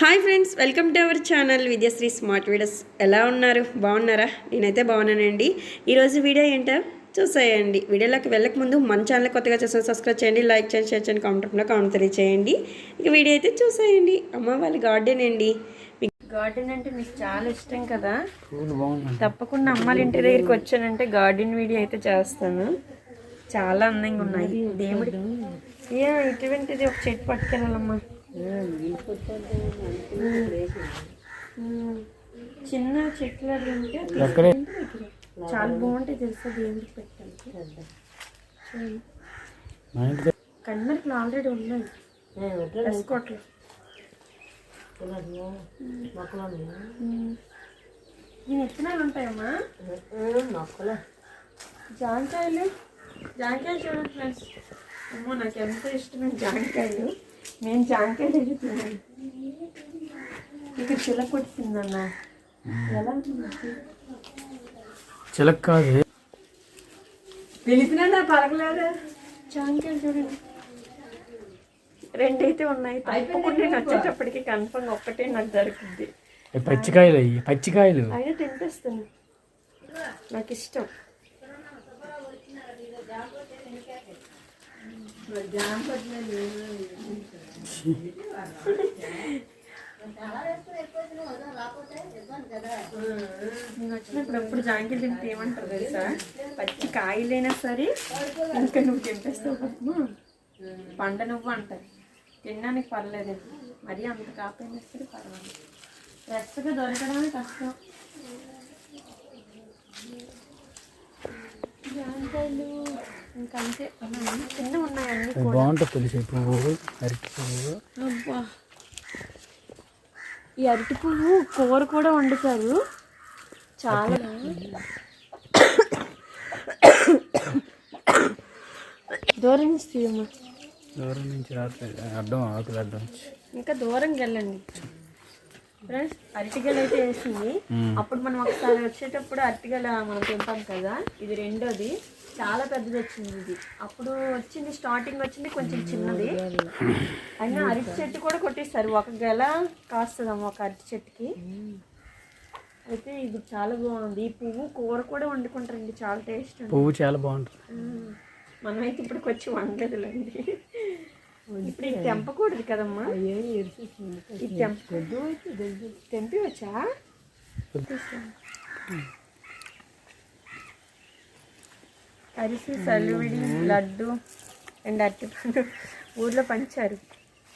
Hi friends welcome to our channel Vidyashri smart videos. ఎలా ఉన్నారు? బాగున్నారా? నేనైతే బాగున్నానండి. ఈరోజు వీడియో ఏంటో చూసేయండి. వీడియోలోకి వెళ్ళక ముందు మన ఛానల్ కొత్తగా చూసిన సబ్స్క్రైబ్ చేయండి లైక్ చేయండి షేర్ చేయండి కామెంట్ రూపంలో కామెంట్ తెలియచేయండి. ఇక వీడియో అయితే చూసేయండి. అమ్మ వాళ్ళ గార్డెన్ అండి. మీకు గార్డెన్ అంటే మీకు చాలా ఇష్టం కదా? తప్పకుండా అమ్మాళ్ళ ఇంటి దగ్గరికి వచ్చానంటే గార్డెన్ వీడియో అయితే చేస్తాను. చాలా అందంగా ఉన్నాయి. దేవుడి ఏ ఇటువంటిది ఒక చెట్టు పట్టుకెళ్ళాలమ్మా. చిన్న చెట్లు అవి ఉంటే చాలా బాగుంటాయి తెలుసా దేవుడికి పెట్టాలి కన్నర్లు ఆల్రెడీ ఉన్నాయి. వేసుకోవట్లేదు దీని విత్తనాలు ఉంటాయమ్మా? జాంకాయలు? జాంకాయలు చూడండి ఫ్రెండ్స్. అమ్మో నాకు ఎంత ఇష్టమైన జాంకాయలు. నేను జాంకాయలు ఎదుగుతున్నాను ఇక చిల్ల కొట్టిందన్న ఎలా? చిలక కాదు. పిలిపినా నా పలకలేదు? జాంకాయలు చూడండి. రెండైతే ఉన్నాయి. తప్పకుండా నేను వచ్చేటప్పటికి కన్ఫర్మ్ ఒక్కటే నాకు దొరుకుద్ది అవి పచ్చికాయలు అవి పచ్చికాయలు. అయినా తినిపిస్తాను నాకు ఇష్టం. నేను వచ్చినప్పుడు ఎప్పుడు జాంకాయలు తింటే ఏమంటారు తెలుసా? పచ్చి కాయలైనా సరే ఇంకా నువ్వు తింపేస్తావు కదమ్మా పండ నువ్వు అంటారు. తినడానికి పర్లేదు. మరీ అంత కాకపోయినా సరే పర్వాలేదు. ఫ్రెష్గా దొరకడమే కష్టం. జాంకాయలు ఇంకా అంతే. చిన్న ఉన్నాయి అన్ని అవి బాగుంటుంది తెలిసి పువ్వు అరటి పువ్వు. అబ్బా. ఈ అరటి పువ్వు కూర కూడా వండుతారు. చాలా దూరం నుంచి తీయమ్మా. దూరం నుంచి రావట్లేదు. అడ్డం ఆకులు అడ్డం ఇంకా దూరంకి వెళ్ళండి. ఫ్రెండ్స్ అరటిగలు అయితే వేసింది. అప్పుడు మనం ఒకసారి వచ్చేటప్పుడు అరటిగల మనం తింటాం కదా ఇది రెండోది. చాలా పెద్దది వచ్చింది ఇది. అప్పుడు వచ్చింది స్టార్టింగ్ వచ్చింది కొంచెం చిన్నది. అయినా అరటి చెట్టు కూడా కొట్టేస్తారు ఒక గెల కాస్తుందమ్మ ఒక అరటి చెట్టుకి. అయితే ఇది చాలా బాగుంది. ఈ పువ్వు కూర కూడా వండుకుంటారండి. చాలా టేస్ట్ పువ్వు చాలా బాగుంటుంది. మనమైతే ఇప్పుడు వచ్చి వండలేదులేండి. ఇప్పుడు ఇది తెంపకూడదు కదమ్మా. ఇది తెంప తెంపి వచ్చా అరిసి సల్లువిడి లడ్డు అండ్ అరటిపండు ఊర్లో పంచారు.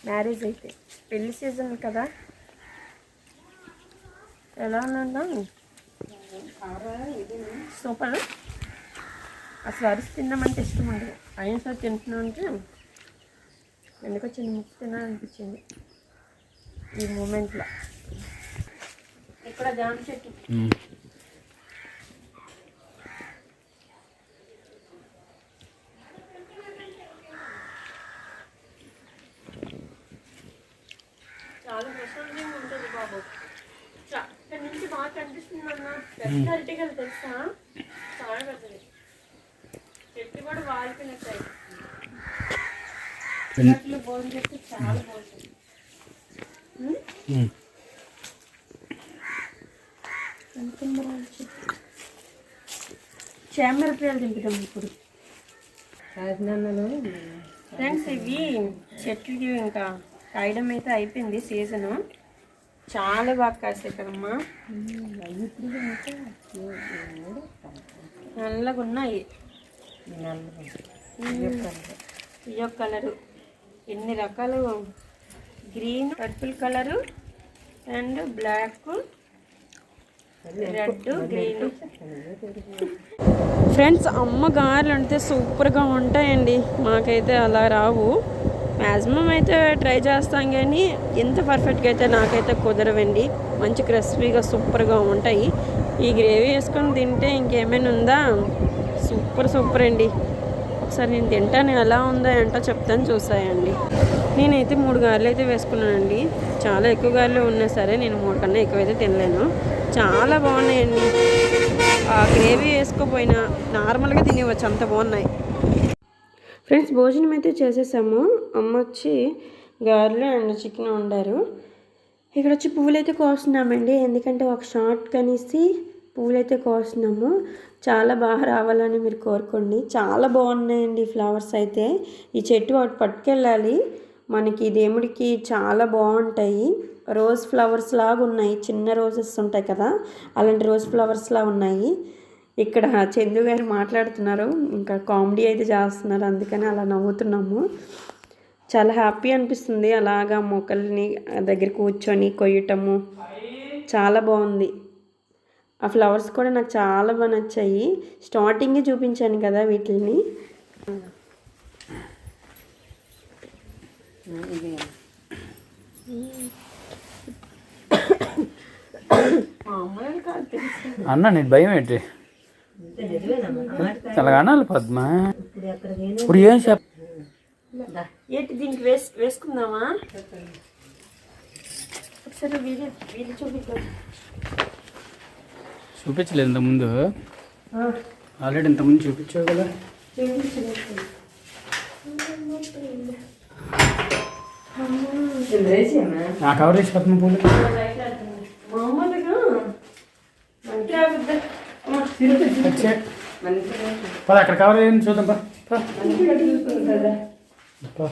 మ్యారేజ్ అయితే. పెళ్ళి సీజన్ కదా. ఎలా ఉందా సూపర్. అసలు అరిసి తిన్నామంటే ఇష్టం ఉండదు. అయినా సరే తింటున్నా అంటే ఎందుకో చిన్న ముక్కు తినాలనిపించింది. ఈ మూమెంట్లో. ఇక్కడ జామ చెట్టు. చాలా ప్రశాంతంగా ఉంటుంది బాబు. చా- ఇక్కడ నుంచి బాగా కనిపిస్తుంది అన్న. పెద్ద అరటిగలు తెలుసా? చాలా పెద్దది. చెట్టు కూడా వాలిపోయినట్టు చెట్లు భోజనం చేస్తే చాలా బాగుంటుంది ఉమ్? ఉమ్. కనకాంబరాల చెట్టు చేమరపియాలు తింటున్నాం ఇప్పుడు ఫ్రెండ్స్ ఇవి చెట్లకి ఇంకా కాయడం అయితే అయిపోయింది సీజను. చాలా బాగా కాసాయి కదమ్మా. నల్లగా ఉన్నాయి ఇయో కలరు. ఎన్ని రకాలు? Green purple colour and black red green. Friends అమ్మ గారెలు అంటే సూపర్గా ఉంటాయండి. మాకైతే అలా రావు. మ్యాక్సిమం అయితే ట్రై చేస్తాం కానీ ఎంత పర్ఫెక్ట్గా అయితే నాకైతే కుదరవండి. మంచి క్రిస్పీగా సూపర్గా ఉంటాయి. ఈ గ్రేవీ వేసుకొని తింటే ఇంకేమైనా ఉందా? సూపర్ సూపర్ అండి. ఒకసారి నేను తింటాను. ఎలా ఉందో ఏంటో చెప్తాను చూసాయండి. నేనైతే మూడు గారెలు అయితే వేసుకున్నానండి. చాలా ఎక్కువ గారెలు ఉన్నా సరే నేను మూడు కన్నా ఎక్కువైతే తినలేను. చాలా బాగున్నాయండి. ఆ గ్రేవీ వేసుకోపోయినా నార్మల్గా తినేవచ్చు. అంత బాగున్నాయి. ఫ్రెండ్స్ భోజనం అయితే చేసేసాము. అమ్మ వచ్చి గారెలు అండ్ చికెన్ వండారు. ఇక్కడ వచ్చి పువ్వులు అయితే కోస్తున్నామండి. ఎందుకంటే ఒక షార్ట్ కనేసి పూలైతే కోసినాము. కోస్తున్నాము చాలా బాగా రావాలని మీరు కోరుకోండి. చాలా బాగున్నాయండి ఫ్లవర్స్ అయితే. ఈ చెట్టు ఒకటి పట్టుకెళ్ళాలి. మనకి దేవుడికి చాలా బాగుంటాయి. రోజ్ ఫ్లవర్స్ లాగా ఉన్నాయి. చిన్న రోజెస్ ఉంటాయి కదా. అలాంటి రోజ్ ఫ్లవర్స్ లా ఉన్నాయి. ఇక్కడ చందు గారు మాట్లాడుతున్నారు. ఇంకా కామెడీ అయితే చేస్తున్నారు. అందుకని అలా నవ్వుతున్నాము. చాలా హ్యాపీ అనిపిస్తుంది. అలాగా మొక్కల్ని దగ్గర కూర్చొని కొయ్యటము. చాలా బాగుంది. ఆ ఫ్లవర్స్ కూడా నాకు చాలా బాగా నచ్చాయి. స్టార్టింగే చూపించాను కదా వీటిని అన్న నేను భయం ఏంటి? అలాగ అనాలి పద్మ. ఇప్పుడు ఏం చెప్ ఏంటి దీనికి వేస్ వేసుకుందామా? ఒకసారి వీడి వీడి చూపిద్దాం చూపించలేదు ఇంతకుముందు. ఆల్రెడీ ఇంతకుముందు చూపించావు కదా. నా కవర్ వేసి పద్మ పూలు. పద అక్కడ కవర్ ఏంది చూద్దాం పా పా.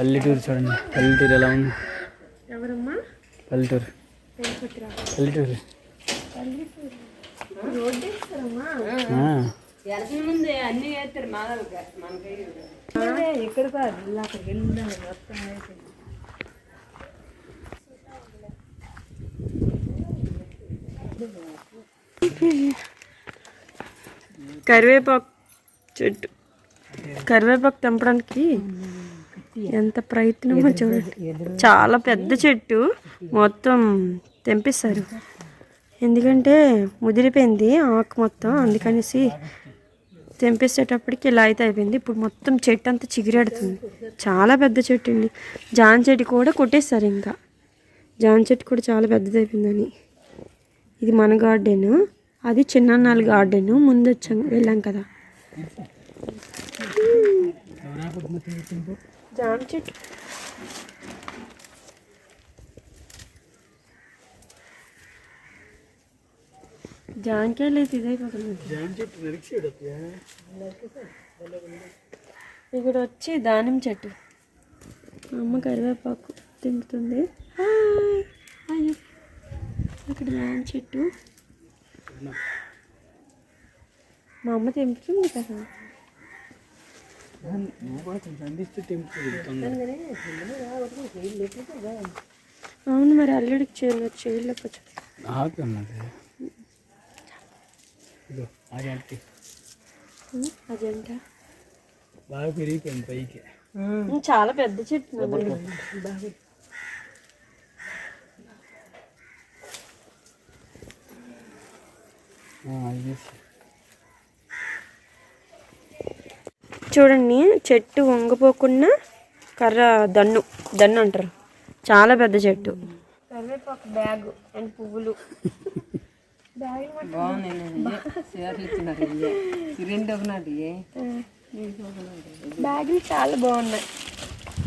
పల్లెటూరు చూడండి. పల్లెటూరు ఎలా ఉంది? ఎవరమ్మా? పల్లెటూరు. పల్లెటూరు. ఇక్కడ అక్కడికి వెళ్ళి కరివేపాకు చెట్టు. కరివేపాకు తెంపడానికి ఎంత ప్రయత్నమో చూడండి చాలా పెద్ద చెట్టు. మొత్తం తెంపిస్తారు ఎందుకంటే ముదిరిపోయింది ఆకు మొత్తం. అందుకనేసి తెంపేసేటప్పటికి ఇలా అయితే అయిపోయింది. ఇప్పుడు మొత్తం చెట్టు అంతా చిగిరెడుతుంది. చాలా పెద్ద చెట్టు అండి. జామ చెట్టు కూడా కొట్టేస్తారు ఇంకా. జామ చెట్టు కూడా చాలా పెద్దది అయిపోయిందని ఇది మన గార్డెన్. అది చిన్నన్నాళ్ళ గార్డెన్. ముందు వచ్చాం వెళ్ళాం కదా. జామ చెట్టు జామకాయలు అయితే ఇదైపోతుంది ఇక్కడ వచ్చి దానిమ్మ చెట్టు. మా అమ్మ కరివేపాకు తింటుంది. అక్కడ దానిమ్మ చెట్టు. మా అమ్మ తెంపుతుంది కదా నువ్వు కూడా కొంచెం అందిస్తే తెంపుతుంది తొందరగా. అవును మరి అల్లుడికి ఇదో ఆంటీ అదంట బాగా పెరిగిపోయింది పైకి. చాలా పెద్ద చెట్టు. ఆ, అది చేసి. చూడండి చెట్టు వంగిపోకుండా కర్ర దన్ను. దన్ను అంటారు. చాలా పెద్ద చెట్టు. కరివేపాకు బ్యాగ్ అండ్ పువ్వులు. బ్యాగులు చాలా బాగున్నాయి.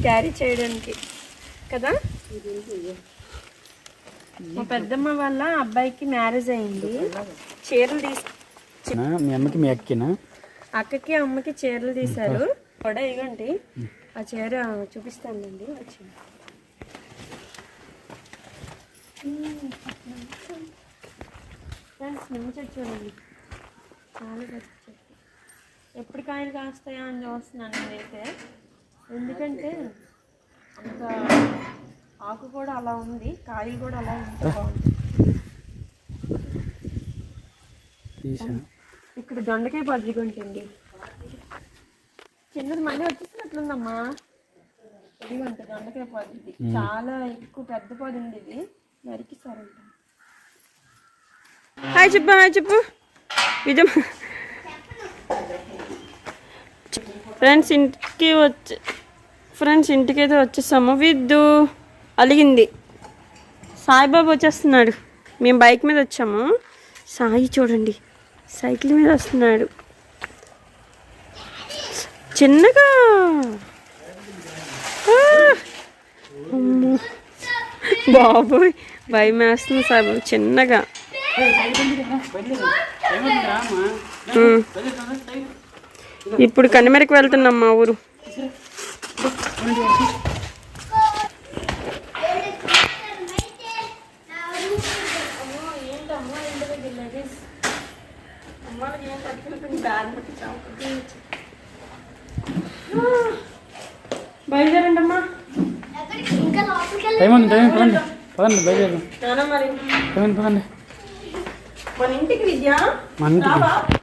క్యారీ చేయడానికి. కదా? మా పెద్దమ్మ వాళ్ళ అబ్బాయికి మ్యారేజ్ అయింది. చీరలు తీసి నా, మీ అమ్మకి మీ అక్కినా? అక్కకి అమ్మకి చీరలు తీశారు. కూడా ఇగండి ఆ చీర చూపిస్తానండి వచ్చి చూడండి. చాలా పెద్ద ఎప్పుడు కాయలు కాస్తాయా అని చూస్తున్నాను నేనైతే. ఎందుకంటే అంత ఆకు కూడా అలా ఉంది. కాయలు కూడా అలా ఉంటే బాగుంది ఇక్కడ దొండకాయ పద్ధతి ఉంటుంది చిన్నది మళ్ళీ వచ్చేసినట్లుందమ్మా. ఇది ఉంటుంది దొండకాయ పద్ధతి చాలా ఎక్కువ పెద్ద పొది ఉంది ఇది నరికి సరంట హాయ్ చెప్పు హాయ్ చెప్పు. విజమ్ ఫ్రెండ్స్ ఇంటికి వచ్చి ఫ్రెండ్స్ ఇంటికి అయితే వచ్చేసాము. విద్దు అలిగింది. సాయిబాబు వచ్చేస్తున్నాడు. మేము బైక్ మీద వచ్చాము. సాయి చూడండి. సైకిల్ మీద వస్తున్నాడు. చిన్నగా. బాబోయ్ భయం వేస్తుంది సాబు చిన్నగా. ఇప్పుడు కనిమెరకు వెళ్తున్నాం మా ఊరు. ఏంటమ్మా అమ్మా దగ్గర టైం ఉంది టైం పదండి పదండి బయలుదేరు. పదండి. మన ఇంటికి విద్య? మన ఇంటికి.